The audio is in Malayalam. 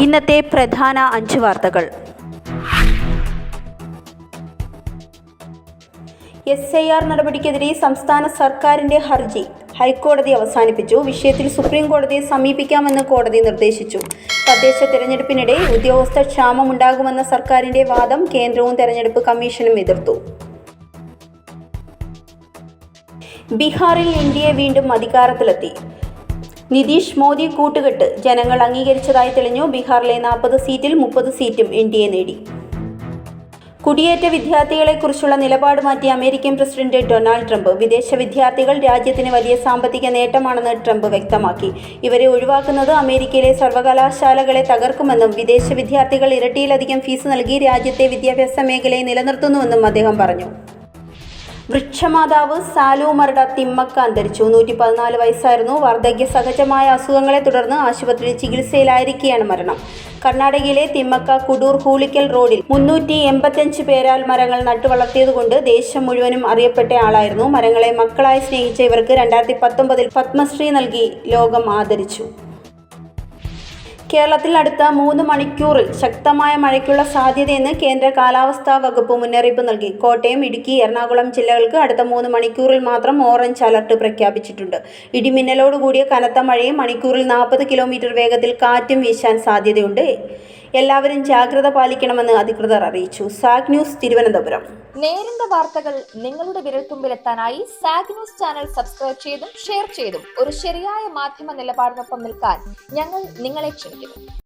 ഇന്നത്തെ പ്രധാന അഞ്ച് വാർത്തകൾ. എസ് ഐ ആർ നടപടിക്കെതിരെ സംസ്ഥാന സർക്കാരിന്റെ ഹർജി ഹൈക്കോടതി അവസാനിപ്പിച്ചു. വിഷയത്തിൽ സുപ്രീം കോടതിയെ സമീപിക്കാമെന്ന് കോടതി നിർദ്ദേശിച്ചു. തദ്ദേശ തെരഞ്ഞെടുപ്പിനിടെ ഉദ്യോഗസ്ഥ ക്ഷാമമുണ്ടാകുമെന്ന സർക്കാരിന്റെ വാദം കേന്ദ്രവും തെരഞ്ഞെടുപ്പ് കമ്മീഷനും എതിർത്തു. ബീഹാറിൽ ഇന്ത്യയെ വീണ്ടും അധികാരത്തിലെത്തി. നിതീഷ് മോദി കൂട്ടുകെട്ട്. ജനങ്ങൾ അംഗീകരിച്ചതായി തെളിഞ്ഞു. ബീഹാറിലെ നാൽപ്പത് സീറ്റിൽ മുപ്പത് സീറ്റും എൻ ഡി എ നേടി. കുടിയേറ്റ വിദ്യാർത്ഥികളെക്കുറിച്ചുള്ള നിലപാട് മാറ്റി അമേരിക്കൻ പ്രസിഡന്റ് ഡൊണാൾഡ് ട്രംപ് വിദേശ വിദ്യാർത്ഥികൾ രാജ്യത്തിന് വലിയ സാമ്പത്തിക നേട്ടമാണെന്ന് ട്രംപ് വ്യക്തമാക്കി. ഇവരെ ഒഴിവാക്കുന്നത് അമേരിക്കയിലെ സർവകലാശാലകളെ തകർക്കുമെന്നും വിദേശ വിദ്യാർത്ഥികൾ ഇരട്ടിയിലധികം ഫീസ് നൽകി രാജ്യത്തെ വിദ്യാഭ്യാസ മേഖലയെ നിലനിർത്തുന്നുവെന്നും അദ്ദേഹം പറഞ്ഞു. വൃക്ഷമാതാവ് സാലു മരട തിമ്മക്ക അന്തരിച്ചു. നൂറ്റി പതിനാല് വയസ്സായിരുന്നു. വാർദ്ധക്യ സഹജമായ അസുഖങ്ങളെ തുടർന്ന് ആശുപത്രിയിൽ ചികിത്സയിലായിരിക്കെയാണ് മരണം. കർണാടകയിലെ തിമ്മക്ക കുടൂർ ഹൂളിക്കൽ റോഡിൽ മുന്നൂറ്റി എൺപത്തഞ്ച് പേരാൽ മരങ്ങൾ നട്ടുവളർത്തിയതുകൊണ്ട് ദേശം മുഴുവനും അറിയപ്പെട്ട ആളായിരുന്നു. മരങ്ങളെ മക്കളായി സ്നേഹിച്ച ഇവർക്ക് രണ്ടായിരത്തി പത്തൊമ്പതിൽ പത്മശ്രീ നൽകി ലോകം ആദരിച്ചു. കേരളത്തിൽ അടുത്ത മൂന്ന് മണിക്കൂറിൽ ശക്തമായ മഴയ്ക്കുള്ള സാധ്യതയെന്ന് കേന്ദ്ര കാലാവസ്ഥാ വകുപ്പ് മുന്നറിയിപ്പ് നൽകി. കോട്ടയം ഇടുക്കി എറണാകുളം ജില്ലകൾക്ക് അടുത്ത മൂന്ന് മണിക്കൂറിൽ മാത്രം ഓറഞ്ച് അലർട്ട് പ്രഖ്യാപിച്ചിട്ടുണ്ട്. ഇടിമിന്നലോടുകൂടിയ കനത്ത മഴയും മണിക്കൂറിൽ നാൽപ്പത് കിലോമീറ്റർ വേഗത്തിൽ കാറ്റും വീശാൻ സാധ്യതയുണ്ട്. എല്ലാവരും ജാഗ്രത പാലിക്കണമെന്ന് അധികൃതർ അറിയിച്ചു. സാഗ് ന്യൂസ് തിരുവനന്തപുരം. നേരിന്റെ വാർത്തകൾ നിങ്ങളുടെ വിരൽത്തുമ്പിലെത്താനായി സാഗ് ന്യൂസ് ചാനൽ സബ്സ്ക്രൈബ് ചെയ്തും ഷെയർ ചെയ്തും ഒരു ശരിയായ മാധ്യമ നിലപാടിനൊപ്പം നിൽക്കാൻ ഞങ്ങൾ നിങ്ങളെ ക്ഷണിക്കുന്നു.